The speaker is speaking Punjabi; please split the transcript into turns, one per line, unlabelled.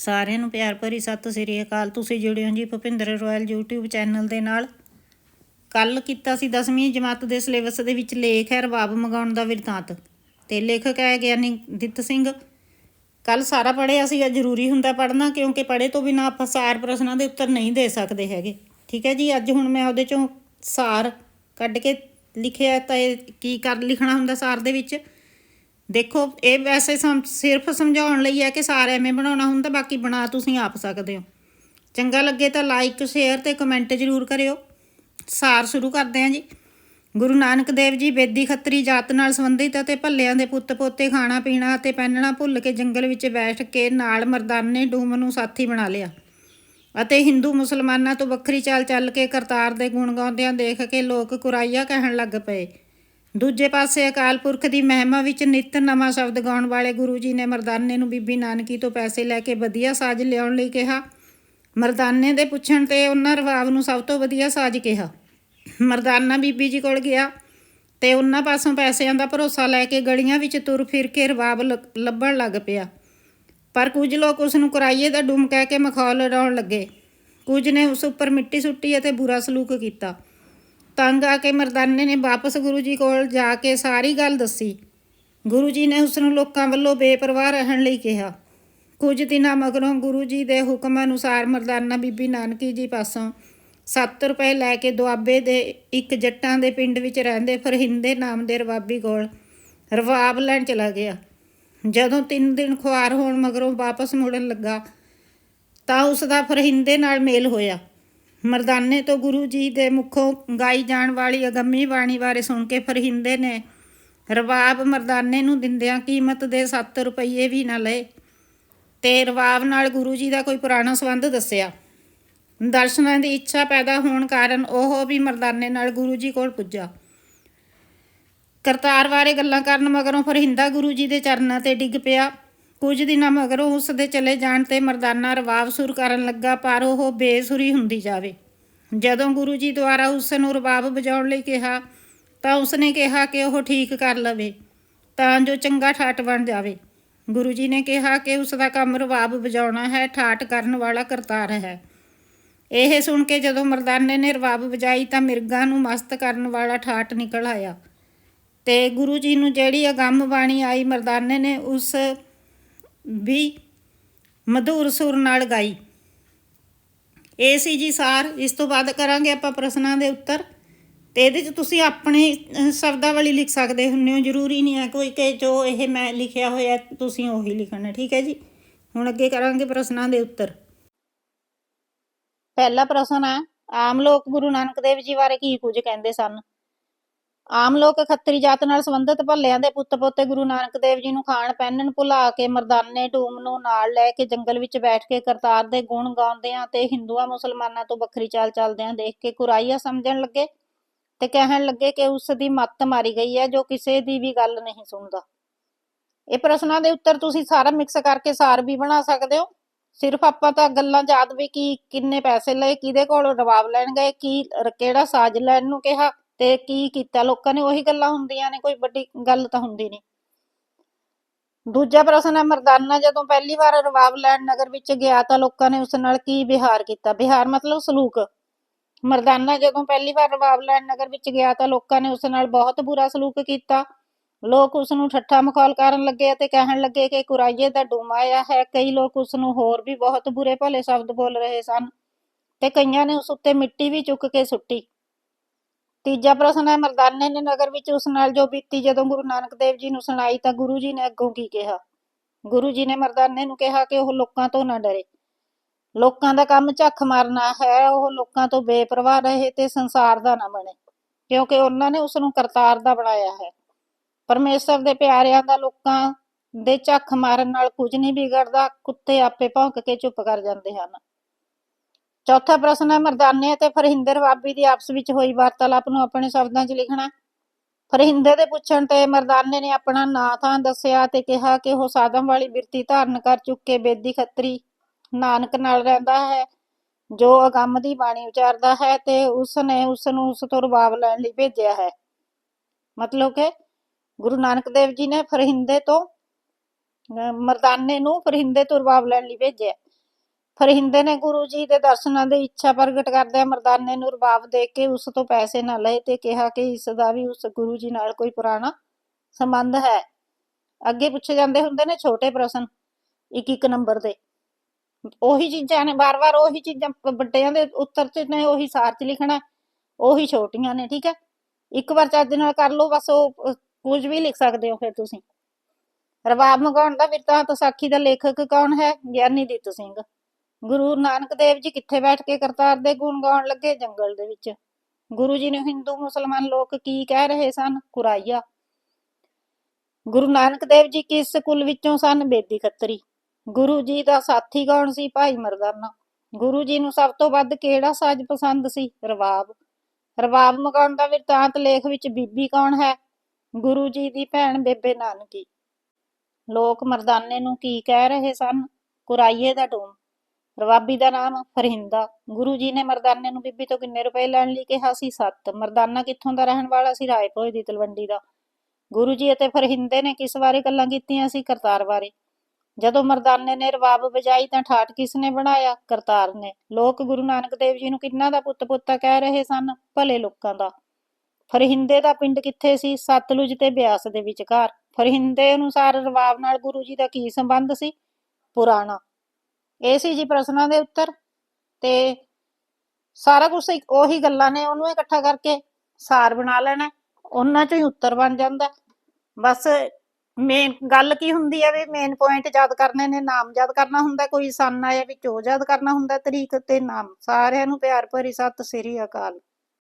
ਸਾਰਿਆਂ ਨੂੰ ਪਿਆਰ ਭਰੀ ਸਤਿ ਸ੍ਰੀ ਅਕਾਲ। ਤੁਸੀਂ ਜੁੜੇ ਹੋ ਜੀ ਭੁਪਿੰਦਰ ਰਾਇਲ YouTube ਚੈਨਲ ਦੇ ਨਾਲ। ਕੱਲ ਕੀਤਾ ਸੀ 10ਵੀਂ ਜਮਾਤ ਦੇ ਸਿਲੇਬਸ ਦੇ ਵਿੱਚ ਲੇਖ ਹੈ ਰਬਾਬ ਮਗਾਉਣ ਦਾ ਵਿਰਤਾਂਤ ਤੇ ਲੇਖਕ ਹੈ ਗਿਆਨੀ ਦਿੱਤ ਸਿੰਘ। ਕੱਲ ਸਾਰਾ ਪੜ੍ਹਿਆ ਸੀਗਾ, ਜ਼ਰੂਰੀ ਹੁੰਦਾ ਪੜ੍ਹਨਾ, ਕਿਉਂਕਿ ਪੜ੍ਹੇ ਤੋਂ ਬਿਨਾਂ ਆਪਾਂ ਸਾਰ ਪ੍ਰਸ਼ਨਾਂ ਦੇ ਉੱਤਰ ਨਹੀਂ ਦੇ ਸਕਦੇ ਹੈਗੇ। ਠੀਕ ਹੈ ਜੀ, ਅੱਜ ਹੁਣ ਮੈਂ ਉਹਦੇ ਚੋਂ ਸਾਰ ਕੱਢ ਕੇ ਲਿਖਿਆ, ਤਾਂ ਇਹ ਕੀ ਕਰ ਲਿਖਣਾ ਹੁੰਦਾ ਸਾਰ ਦੇ ਵਿੱਚ? ਦੇਖੋ, ਇਹ ਵੈਸੇ ਸਮ- ਸਿਰਫ ਸਮਝਾਉਣ ਲਈ ਹੈ ਕਿ ਸਾਰ ਐਵੇਂ ਬਣਾਉਣਾ ਹੁੰਦਾ, ਬਾਕੀ ਬਣਾ ਤੁਸੀਂ ਆਪ ਸਕਦੇ ਹੋ। ਚੰਗਾ ਲੱਗੇ ਤਾਂ ਲਾਈਕ ਸ਼ੇਅਰ ਤੇ ਕਮੈਂਟ ਜ਼ਰੂਰ ਕਰਿਓ। ਸਾਰ ਸ਼ੁਰੂ ਕਰਦੇ ਹਾਂ ਜੀ। ਗੁਰੂ ਨਾਨਕ ਦੇਵ ਜੀ ਬੇਦੀ ਖੱਤਰੀ ਜਾਤ ਨਾਲ ਸੰਬੰਧਿਤ ਅਤੇ ਭੱਲਿਆਂ ਦੇ ਪੁੱਤ ਪੋਤੇ ਖਾਣਾ ਪੀਣਾ ਅਤੇ ਪਹਿਨਣਾ ਭੁੱਲ ਕੇ ਜੰਗਲ ਵਿੱਚ ਬੈਠ ਕੇ ਨਾਲ ਮਰਦਾਨੇ ਡੂਮ ਨੂੰ ਸਾਥੀ ਬਣਾ ਲਿਆ। ਅਤੇ ਹਿੰਦੂ ਮੁਸਲਮਾਨਾਂ ਤੋਂ ਵੱਖਰੀ ਚਾਲ ਚੱਲ ਕੇ ਕਰਤਾਰ ਦੇ ਗੁਣ ਗਾਉਂਦਿਆਂ ਦੇਖ ਕੇ ਲੋਕ ਕੁਰਾਈਆ ਕਹਿਣ ਲੱਗ ਪਏ। ਦੂਜੇ ਪਾਸੇ ਅਕਾਲ ਪੁਰਖ ਦੀ ਮਹਿਮਾ ਵਿੱਚ ਨਿਤ ਨਵਾਂ ਸ਼ਬਦ ਗਾਉਣ ਵਾਲੇ ਗੁਰੂ ਜੀ ਨੇ ਮਰਦਾਨੇ ਨੂੰ ਬੀਬੀ ਨਾਨਕੀ ਤੋਂ ਪੈਸੇ ਲੈ ਕੇ ਵਧੀਆ ਸਾਜ਼ ਲਿਆਉਣ ਲਈ ਕਿਹਾ। ਮਰਦਾਨੇ ਦੇ ਪੁੱਛਣ ਤੇ ਉਹਨਾਂ ਰਵਾਬ ਨੂੰ ਸਭ ਤੋਂ ਵਧੀਆ ਸਾਜ਼ ਕਿਹਾ। ਮਰਦਾਨਾ ਬੀਬੀ ਜੀ ਕੋਲ ਗਿਆ ਤੇ ਉਹਨਾਂ ਪਾਸੋਂ ਪੈਸਿਆਂ ਦਾ ਭਰੋਸਾ ਲੈ ਕੇ ਗਲੀਆਂ ਵਿੱਚ ਤੁਰ ਫਿਰ ਕੇ ਰਵਾਬ ਲ- ਲੱਭਣ ਲੱਗ ਪਿਆ। ਪਰ ਕੁਝ ਲੋਕ ਉਸ ਨੂੰ ਕੁਰਾਈਏ ਦਾ ਡੂਮ ਕਹਿ ਕੇ ਮਖੌਲ ਉਡਾਉਣ ਲੱਗੇ। ਕੁਝ ਨੇ ਉਸ ਉੱਪਰ ਮਿੱਟੀ ਸੁੱਟੀ ਅਤੇ ਬੁਰਾ ਸਲੂਕ ਕੀਤਾ। ਤੰਗ ਆ ਕੇ ਮਰਦਾਨੇ ਨੇ ਵਾਪਸ ਗੁਰੂ ਜੀ ਕੋਲ ਜਾ ਕੇ ਸਾਰੀ ਗੱਲ ਦੱਸੀ। ਗੁਰੂ ਜੀ ਨੇ ਉਸ ਨੂੰ ਲੋਕਾਂ ਵੱਲੋਂ ਬੇਪਰਵਾਹ ਰਹਿਣ ਲਈ ਕਿਹਾ। ਕੁਝ ਦਿਨਾਂ ਮਗਰੋਂ ਗੁਰੂ ਜੀ ਦੇ ਹੁਕਮ ਅਨੁਸਾਰ ਮਰਦਾਨਾ ਬੀਬੀ ਨਾਨਕੀ ਜੀ ਪਾਸੋਂ 7 ਰੁਪਏ ਲੈ ਕੇ ਦੁਆਬੇ ਦੇ ਇੱਕ ਜੱਟਾਂ ਦੇ ਪਿੰਡ ਵਿੱਚ ਰਹਿੰਦੇ ਫਰਹਿੰਦੇ ਨਾਮ ਦੇ ਰਵਾਬੀ ਕੋਲ ਰਵਾਬ ਲੈਣ ਚਲਾ ਗਿਆ। ਜਦੋਂ 3 ਦਿਨ ਖੁਆਰ ਹੋਣ ਮਗਰੋਂ ਵਾਪਸ ਮੁੜਨ ਲੱਗਾ ਤਾਂ ਉਸ ਦਾ ਫਰਹਿੰਦੇ ਨਾਲ ਮੇਲ ਹੋਇਆ। ਮਰਦਾਨੇ ਤੋਂ ਗੁਰੂ ਜੀ ਦੇ ਮੁਖੋਂ ਗਾਈ ਜਾਣ ਵਾਲੀ ਅਗੰਮੀ ਬਾਣੀ ਬਾਰੇ ਸੁਣ ਕੇ ਫਰਹਿੰਦੇ ਨੇ, ਰਵਾਬ ਮਰਦਾਨੇ ਨੂੰ ਦਿੰਦਿਆਂ ਕੀਮਤ ਦੇ 7 ਰੁਪਏ ਵੀ ਨਾ ਲਏ, ਤੇ ਰਵਾਬ ਨਾਲ ਗੁਰੂ ਜੀ ਦਾ ਕੋਈ ਪੁਰਾਣਾ ਸੰਬੰਧ ਦੱਸਿਆ। ਦਰਸ਼ਨਾਂ ਦੀ ਇੱਛਾ ਪੈਦਾ ਹੋਣ ਕਾਰਨ ਉਹ ਵੀ ਮਰਦਾਨੇ ਨਾਲ ਗੁਰੂ ਜੀ ਕੋਲ ਪੁੱਜਾ। ਕਰਤਾਰ ਬਾਰੇ ਗੱਲਾਂ ਕਰਨ ਮਗਰੋਂ ਫਰਹਿੰਦਾ ਗੁਰੂ ਜੀ ਦੇ ਚਰਨਾਂ ਤੇ ਡਿੱਗ ਪਿਆ। ਕੁਝ ਦਿਨਾਂ ਮਗਰੋਂ ਉਸ ਦੇ ਚਲੇ ਜਾਣ ਤੇ ਮਰਦਾਨਾ ਰਵਾਬ ਸੁਰ ਕਰਨ ਲੱਗਾ, ਪਰ ਉਹ ਬੇਸੁਰੀ ਹੁੰਦੀ ਜਾਵੇ। ਜਦੋਂ ਗੁਰੂ ਜੀ ਦੁਆਰਾ ਉਸ ਨੂੰ ਰਵਾਬ ਵਜਾਉਣ ਲਈ ਕਿਹਾ, ਤਾਂ ਉਸ ਨੇ ਕਿਹਾ ਕਿ ਉਹ ਠੀਕ ਕਰ ਲਵੇ, ਤਾਂ ਜੋ ਚੰਗਾ ਠਾਟ ਬਣ ਜਾਵੇ। ਗੁਰੂ ਜੀ ਨੇ ਕਿਹਾ ਕਿ ਉਸ ਦਾ ਕੰਮ ਰਬਾਬ ਵਜਾਉਣਾ ਹੈ ਠਾਟ ਕਰਨ ਵਾਲਾ ਕਰਤਾਰ ਹੈ। ਇਹ ਸੁਣ ਕੇ ਜਦੋਂ ਮਰਦਾਨੇ ਨੇ ਰਵਾਬ ਵਜਾਈ, ਤਾਂ ਮਿਰਗਾਂ ਨੂੰ ਮਸਤ ਕਰਨ ਵਾਲਾ ਠਾਟ ਨਿਕਲ ਆਇਆ। ਤੇ ਗੁਰੂ ਜੀ ਨੂੰ ਜਿਹੜੀ ਅਗੰਮ ਬਾਣੀ ਆਈ ਮਰਦਾਨੇ ਨੇ, ਉਸ ਵੀ ਮਧੁਰ ਸੁਰ ਨਾਲ ਗਾਈ। ਇਹ ਸੀ ਜੀ ਸਾਰ ਇਸ ਤੋਂ ਬਾਅਦ ਕਰਾਂਗੇ ਆਪਾਂ ਪ੍ਰਸ਼ਨਾਂ ਦੇ ਉੱਤਰ। ਤੇ ਇਹਦੇ 'ਚ ਤੁਸੀਂ ਆਪਣੇ ਅਹ, ਸ਼ਬਦਾਵਲੀ ਲਿਖ ਸਕਦੇ ਹੁੰਦੇ ਹੋ ਜ਼ਰੂਰੀ ਨਹੀਂ ਹੈ ਕੋਈ ਕਿ ਜੋ ਇਹ ਮੈਂ ਲਿਖਿਆ ਹੋਇਆ ਤੁਸੀਂ ਉਹੀ ਲਿਖਣਾ ਠੀਕ ਹੈ ਜੀ? ਹੁਣ ਅੱਗੇ ਕਰਾਂਗੇ ਪ੍ਰਸ਼ਨਾਂ ਦੇ ਉੱਤਰ। ਪਹਿਲਾ ਪ੍ਰਸ਼ਨ ਹੈ ਆਮ ਲੋਕ ਗੁਰੂ ਨਾਨਕ ਦੇਵ ਜੀ ਬਾਰੇ ਕੀ ਕੁਝ ਕਹਿੰਦੇ ਸਨ? ਆਮ ਲੋਕ ਖੱਤਰੀ ਜਾਤ ਨਾਲ ਸੰਬੰਧਿਤ ਭੱਲਿਆਂ ਦੇ ਪੁੱਤ ਪੋਤੇ ਗੁਰੂ ਨਾਨਕ ਦੇਵ ਜੀ ਨੂੰ ਖਾਣ, ਪਹਿਨਣ, ਭੁਲਾ ਕੇ ਮਰਦਾਨੇ ਢੂਮ ਨੂੰ ਨਾਲ ਲੈ ਕੇ ਜੰਗਲ ਵਿੱਚ ਬੈਠ ਕੇ ਕਰਤਾਰ ਦੇ ਗੁਣ ਗਾਉਂਦਿਆਂ ਤੇ ਹਿੰਦੂਆਂ, ਮੁਸਲਮਾਨਾਂ ਤੋਂ ਵੱਖਰੀ ਚਾਲ ਚੱਲਦਿਆਂ ਦੇਖ ਕੇ ਕੁਰਾਈਆ ਸਮਝਣ ਲੱਗੇ ਤੇ ਕਹਿਣ ਲੱਗੇ ਕਿ ਉਸ ਦੀ ਮੱਤ ਮਾਰੀ ਗਈ ਹੈ ਜੋ ਕਿਸੇ ਦੀ ਵੀ ਗੱਲ ਨਹੀਂ ਸੁਣਦਾ। ਇਹ ਪ੍ਰਸ਼ਨਾਂ ਦੇ ਉੱਤਰ ਤੁਸੀਂ ਸਾਰਾ ਮਿਕਸ ਕਰਕੇ ਸਾਰ ਵੀ ਬਣਾ ਸਕਦੇ ਹੋ। ਸਿਰਫ ਆਪਾਂ ਤਾਂ ਗੱਲਾਂ ਯਾਦ ਵੀ ਕੀ, ਕਿੰਨੇ ਪੈਸੇ ਲਏ, ਕਿਹਦੇ ਕੋਲੋਂ ਰਵਾਬ ਲੈਣ ਗਏ ਕੀ, ਕਿਹੜਾ ਸਾਜ਼ ਲੈਣ ਨੂੰ ਕਿਹਾ। ਤੇ ਕੀ ਕੀਤਾ? ਲੋਕਾਂ ਨੇ ਉਹੀ ਗੱਲਾਂ ਹੁੰਦੀਆਂ ਨੇ, ਕੋਈ ਵੱਡੀ ਗੱਲ ਤਾਂ ਹੁੰਦੀ ਨਹੀਂ। ਦੂਜਾ ਪ੍ਰਸ਼ਨ ਹੈ, ਮਰਦਾਨਾ ਜਦੋਂ ਪਹਿਲੀ ਵਾਰ ਰਵਾਬ ਲੈਣ ਨਗਰ ਵਿੱਚ ਗਿਆ ਤਾਂ ਲੋਕਾਂ ਨੇ ਉਸ ਨਾਲ ਕੀ ਵਿਹਾਰ ਕੀਤਾ? ਵਿਹਾਰ ਮਤਲਬ ਸਲੂਕ। ਮਰਦਾਨਾ ਜਦੋਂ ਪਹਿਲੀ ਵਾਰ ਰਵਾਬ ਲੈਣ ਨਗਰ ਵਿੱਚ ਗਿਆ ਤਾਂ ਲੋਕਾਂ ਨੇ ਉਸ ਨਾਲ ਬਹੁਤ ਬੁਰਾ ਸਲੂਕ ਕੀਤਾ। ਲੋਕ ਉਸ ਨੂੰ ਠੱਠਾ ਮਖੌਲ ਕਰਨ ਲੱਗੇ ਅਤੇ ਕਹਿਣ ਲੱਗੇ ਕਿ ਕੁਰਾਈਏ ਦਾ ਡੂਮਾ ਆਇਆ ਹੈ। ਕਈ ਲੋਕ ਉਸ ਨੂੰ ਹੋਰ ਵੀ ਬਹੁਤ ਬੁਰੇ ਭਲੇ ਸ਼ਬਦ ਬੋਲ ਰਹੇ ਸਨ ਤੇ ਕਈਆਂ ਨੇ ਉਸ ਉੱਤੇ ਮਿੱਟੀ ਵੀ ਚੁੱਕ ਕੇ ਸੁੱਟੀ। ਤੀਜਾ ਪ੍ਰਸ਼ਨ ਹੈ, ਮਰਦਾਨੇ ਨੇ ਨਗਰ ਵਿੱਚ ਉਸ ਨਾਲ ਜੋ ਬੀਤੀ ਜਦੋਂ ਗੁਰੂ ਨਾਨਕ ਦੇਵ ਜੀ ਨੂੰ ਸੁਣਾਈ ਤਾਂ ਗੁਰੂ ਜੀ ਨੇ ਅੱਗੋਂ ਕੀ ਕਿਹਾ? ਗੁਰੂ ਜੀ ਨੇ ਮਰਦਾਨੇ ਨੂੰ ਕਿਹਾ ਕਿ ਉਹ ਲੋਕਾਂ ਤੋਂ ਨਾ ਡਰੇ। ਲੋਕਾਂ ਦਾ ਕੰਮ ਝੱਖ ਮਾਰਨਾ ਹੈ, ਉਹ ਲੋਕਾਂ ਤੋਂ ਬੇਪਰਵਾਹ ਰਹੇ ਤੇ ਸੰਸਾਰ ਦਾ ਨਾ ਬਣੇ, ਕਿਉਂਕਿ ਉਹਨਾਂ ਨੇ ਉਸ ਨੂੰ ਕਰਤਾਰ ਦਾ ਬਣਾਇਆ ਹੈ। ਪਰਮੇਸ਼ਰ ਦੇ ਪਿਆਰਿਆਂ ਦਾ ਲੋਕਾਂ ਦੇ ਝੱਖ ਮਾਰਨ ਨਾਲ ਕੁਝ ਨਹੀਂ ਵਿਗੜਦਾ, ਕੁੱਤੇ ਆਪੇ ਭੌਂਕ ਕੇ ਚੁੱਪ ਕਰ ਜਾਂਦੇ ਹਨ। ਚੌਥਾ ਪ੍ਰਸ਼ਨ ਹੈ, ਮਰਦਾਨੇ ਅਤੇ ਫਰਹਿੰਦਰ ਬਾਬੀ ਦੀ ਆਪਸ ਵਿੱਚ ਹੋਈ ਵਾਰਤਾਲਾਪ ਨੂੰ ਆਪਣੇ ਸ਼ਬਦਾਂ 'ਚ ਲਿਖਣਾ। ਫਰਹਿੰਦੇ ਦੇ ਪੁੱਛਣ ਤੇ ਮਰਦਾਨੇ ਨੇ ਆਪਣਾ ਨਾਂ ਥਾਂ ਦੱਸਿਆ ਤੇ ਕਿਹਾ ਕਿ ਉਹ ਸਾਧਮ ਵਾਲੀ ਬਿਰਤੀ ਧਾਰਨ ਕਰ ਚੁੱਕੇ ਬੇਦੀ ਖੱਤਰੀ ਨਾਨਕ ਨਾਲ ਰਹਿੰਦਾ ਹੈ, ਜੋ ਅਗੰਮ ਦੀ ਬਾਣੀ ਉਚਾਰਦਾ ਹੈ ਤੇ ਉਸ ਨੇ ਉਸ ਨੂੰ ਉਸ ਤੋਂ ਰਬਾਬ ਲੈਣ ਲਈ ਭੇਜਿਆ ਹੈ। ਮਤਲਬ ਕਿ ਗੁਰੂ ਨਾਨਕ ਦੇਵ ਜੀ ਨੇ ਫਰਹਿੰਦੇ ਤੋਂ, ਅਹ ਮਰਦਾਨੇ ਨੂੰ ਫਰਹਿੰਦੇ ਤੋਂ ਰਬਾਬ ਲੈਣ ਲਈ ਭੇਜਿਆ। ਫਰਹਿੰਦੇ ਨੇ ਗੁਰੂ ਜੀ ਦੇ ਦਰਸ਼ਨਾਂ ਦੀ ਇੱਛਾ ਪ੍ਰਗਟ ਕਰਦਿਆਂ ਮਰਦਾਨੇ ਨੂੰ ਰਬਾਬ ਦੇ ਕੇ ਉਸ ਤੋਂ ਪੈਸੇ ਨਾ ਲਏ ਤੇ ਕਿਹਾ ਕਿ ਇਸ ਦਾ ਵੀ ਉਸ ਗੁਰੂ ਜੀ ਨਾਲ ਕੋਈ ਪੁਰਾਣਾ ਸੰਬੰਧ ਹੈ। ਅੱਗੇ ਪੁੱਛੇ ਜਾਂਦੇ ਹੁੰਦੇ ਨੇ ਛੋਟੇ ਪ੍ਰਸ਼ਨ ਇੱਕ ਇੱਕ ਨੰਬਰ ਦੇ। ਉਹੀ ਚੀਜ਼ਾਂ ਨੇ ਵਾਰ-ਵਾਰ ਉਹੀ ਚੀਜ਼ਾਂ ਵੱਡਿਆਂ ਦੇ ਉੱਤਰ ਚ ਨੇ ਉਹੀ ਸਾਰ ਚ ਲਿਖਣਾ ਉਹੀ ਛੋਟੀਆਂ ਨੇ ਠੀਕ ਹੈ? ਇੱਕ ਵਾਰ ਚੱਜ ਨਾਲ ਕਰ ਲਓ ਬਸ ਉਹ ਅਹ, ਕੁਝ ਵੀ ਲਿਖ ਸਕਦੇ ਹੋ ਫਿਰ ਤੁਸੀਂ। ਰਬਾਬ ਮਗਾਉਣ ਦਾ ਬਿਰਤਾਂਤ ਸਾਖੀ ਦਾ ਲੇਖਕ ਕੌਣ ਹੈ? ਗਿਆਨੀ ਦਿੱਤ ਸਿੰਘ। ਗੁਰੂ ਨਾਨਕ ਦੇਵ ਜੀ ਕਿੱਥੇ ਬੈਠ ਕੇ ਕਰਤਾਰ ਦੇ ਗੁਣ ਗਾਉਣ ਲੱਗੇ ਜੰਗਲ ਦੇ ਵਿੱਚ? ਗੁਰੂ ਜੀ ਨੂੰ ਹਿੰਦੂ, ਮੁਸਲਮਾਨ ਲੋਕ ਕੀ ਕਹਿ ਰਹੇ ਸਨ? ਕੁਰਾਈਆ। ਗੁਰੂ ਨਾਨਕ ਦੇਵ ਜੀ ਕਿਸ ਕੁਲ ਵਿੱਚੋਂ ਸਨ? ਬੇਦੀ ਖੱਤਰੀ। ਗੁਰੂ ਜੀ ਦਾ ਸਾਥੀ ਕੌਣ ਸੀ? ਭਾਈ ਮਰਦਾਨਾ। ਗੁਰੂ ਜੀ ਨੂੰ ਸਭ ਤੋਂ ਵੱਧ ਕਿਹੜਾ ਸਾਜ਼ ਪਸੰਦ ਸੀ? ਰਬਾਬ ਰਵਾਬ ਮਗਾਉਣ ਦਾ ਬਿਰਤਾਂਤ ਲੇਖ ਵਿੱਚ ਬੀਬੀ ਕੌਣ ਹੈ? ਗੁਰੂ ਜੀ ਦੀ ਭੈਣ ਬੇਬੇ ਨਾਨਕੀ। ਲੋਕ ਮਰਦਾਨੇ ਨੂੰ ਕੀ ਕਹਿ ਰਹੇ ਸਨ? ਕੁਰਾਈਏ ਦਾ ਡੂਮ ਰਵਾਬੀ ਦਾ ਨਾਮ ਫਰਹਿੰਦਾ ਗੁਰੂ ਜੀ ਨੇ ਮਰਦਾਨੇ ਨੂੰ ਬੀਬੀ ਤੋਂ ਕਿੰਨੇ ਰੁਪਏ ਲੈਣ ਲਈ ਕਿਹਾ ਸੀ? 7 ਮਰਦਾਨਾ ਕਿੱਥੋਂ ਦਾ ਰਹਿਣ ਵਾਲਾ ਸੀ? ਰਾਏਪੁਰ ਦੀ ਤਲਵੰਡੀ ਦਾ। ਗੁਰੂ ਜੀ ਅਤੇ ਫਰਹਿੰਦੇ ਨੇ ਕਿਸ ਬਾਰੇ ਗੱਲਾਂ ਕੀਤੀਆਂ ਸੀ? ਕਰਤਾਰ ਬਾਰੇ। ਜਦੋਂ ਮਰਦਾਨੇ ਨੇ ਰਵਾਬ ਵਜਾਈ ਤਾਂ ਠਾਠ ਕਿਸ ਨੇ ਬਣਾਇਆ? ਕਰਤਾਰ ਨੇ। ਲੋਕ ਗੁਰੂ ਨਾਨਕ ਦੇਵ ਜੀ ਨੂੰ ਕਿੰਨਾ ਦਾ ਪੁੱਤ ਪੁੱਤਾ ਕਹਿ ਰਹੇ ਸਨ? ਭਲੇ ਲੋਕਾਂ ਦਾ। ਫਰਹਿੰਦੇ ਦਾ ਪਿੰਡ ਕਿੱਥੇ ਸੀ? ਸਤਲੁਜ ਤੇ ਬਿਆਸ ਦੇ ਵਿਚਕਾਰ। ਫਰਹਿੰਦੇ ਅਨੁਸਾਰ ਰਵਾਬ ਨਾਲ ਗੁਰੂ ਜੀ ਦਾ ਕੀ ਸੰਬੰਧ ਸੀ? ਪੁਰਾਣਾ। ਇਹ ਸੀ ਜੀ ਪ੍ਰਸ਼ਨਾਂ ਦੇ ਉੱਤਰ ਤੇ ਸਾਰਾ ਕੁਝ ਉਹੀ ਗੱਲਾਂ ਨੇ, ਉਹਨੂੰ ਇਕੱਠਾ ਕਰਕੇ ਸਾਰ ਬਣਾ ਲੈਣਾ, ਉਹਨਾਂ ਚੋਂ ਹੀ ਉੱਤਰ ਬਣ ਜਾਂਦਾ। ਬਸ ਮੇਨ ਗੱਲ ਕੀ ਹੁੰਦੀ ਹੈ ਵੀ ਮੇਨ ਪੁਆਇੰਟ ਯਾਦ ਕਰਨੇ ਨੇ, ਨਾਮ ਯਾਦ ਕਰਨਾ ਹੁੰਦਾ, ਕੋਈ ਸੰਨ ਆਇਆ ਵਿੱਚ ਉਹ ਯਾਦ ਕਰਨਾ ਹੁੰਦਾ, ਤਰੀਕ ਤੇ ਨਾਮ, ਸਾਰਿਆਂ ਨੂੰ ਪਿਆਰ ਭਰੀ ਸਤਿ ਸ੍ਰੀ ਅਕਾਲ।